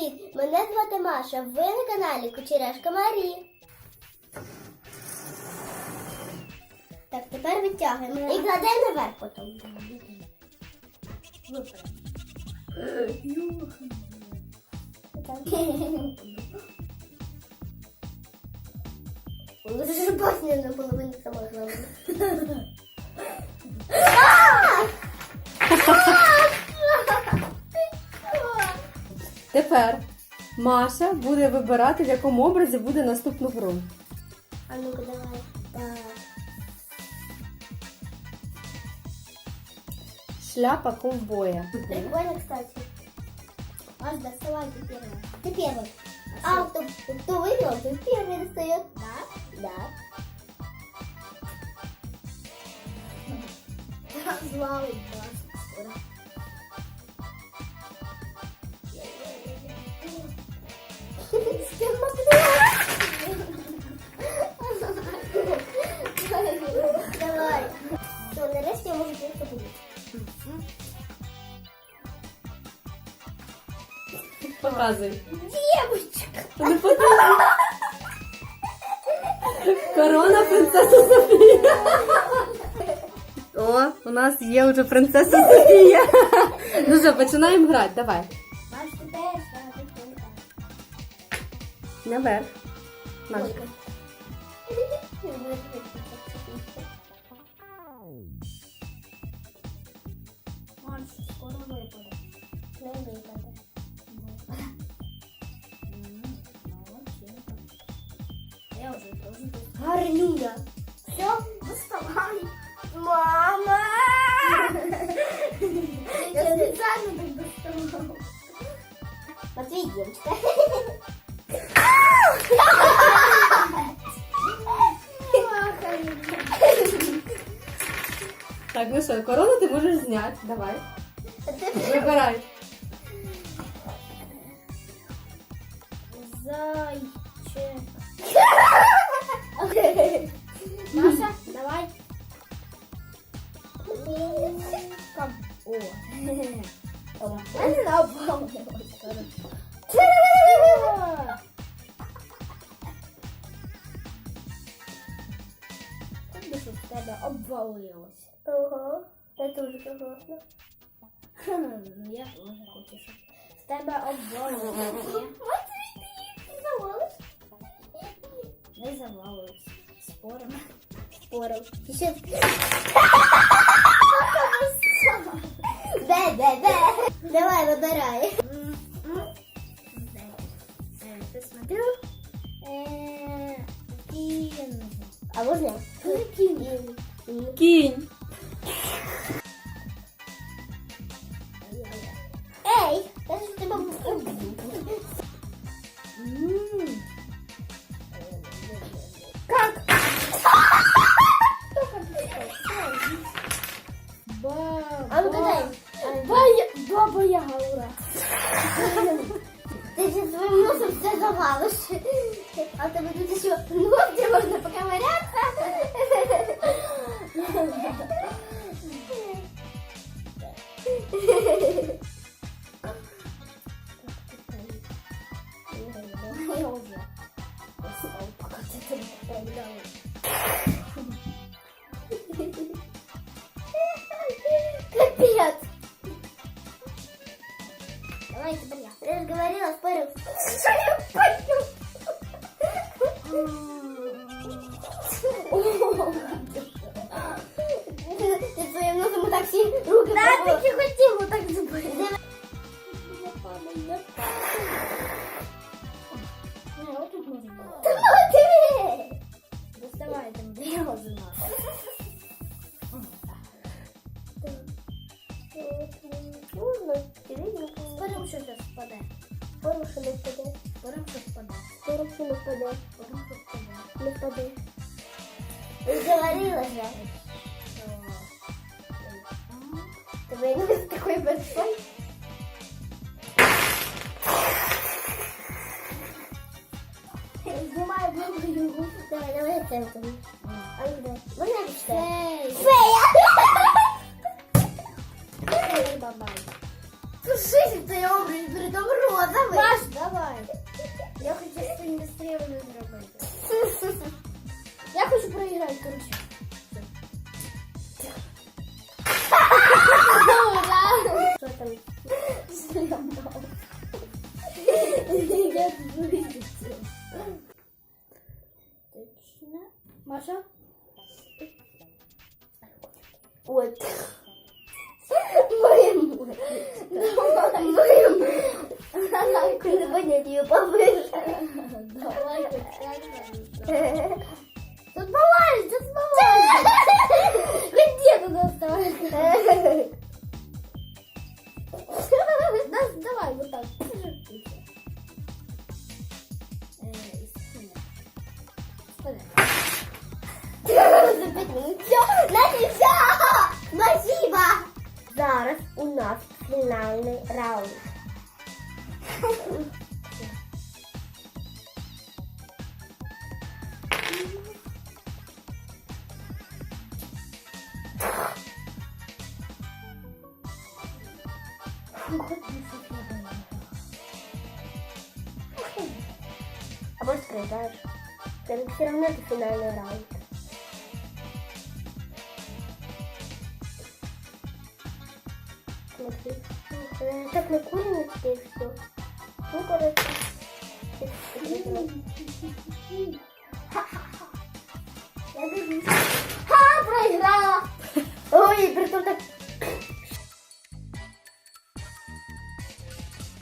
Привіт! Мене звати Маша. Ви на каналі Кучеряшка Марі. Так, тепер витягуємо і кладемо наверх потім. Ну, Це ж босня наполовину сама главна. Тепер Маша буде вибирати, в якому образі буде наступну гру. А ну-ка давай. Так. Шляпа ковбоя. Прикольно, кстати. Маш, доставай ты первый. Ты первый. А, кто, кто выиграл, ты первый достает. Да? Да. Злавый, да, Показуй. Девочка! Не потрібно. Корона принцеса Софія. О, у нас є вже принцеса Софія. Ну що, починаємо грати, давай. Маш, а. Наверх. Маш. Маш, скоро випаде. Не випаде. Я. Все, доставай. Мама! Я специально так доставала. Матвей, девочка. Так, ну що, корону ти можеш зняти. Давай. Вибирай. Обвалилось. Ага, я тоже согласна. Ну я тоже хочу, щоб в тебе обвалилось. Ти завалиш? Не завалилось. Спором. Спором. Ще... Де, де, де? Давай, вибирай. Посмотрю. Кин. А можно? Кин. Quem? Теперь я. Я же говорила, спорю. Ты своим носом вот так сильно руки Да, ты не хотел вот так. Смотри! Доставай там грязно. Спорим, що це впаде. Спорим, що не впаде. Спорим, що впаде. Спорим, що не впаде. Спорим, що впаде. Не впаде. Говорила же. Твой нос такой большой. Снимаю голову. Давай, давай оценку. А ну дай. Можно написать? Фея! Фея! Бабай. Слушай, ты образ, притом розовый. Маш, Давай. Я хочу сильно стрімно зробити. Я хочу проіграти, коротше. Ура! Що там? Зламав. Я вилетів. Точно. Маша? Ой. Kızıma ne diyor babası? Davay götürmez. Нас фінальний раунд. А может проиграешь? Все равно это финальный раунд. Смотри. Так накурено теперь все. Ну, короче. Я держусь. Ха, проиграла! Ой, притом так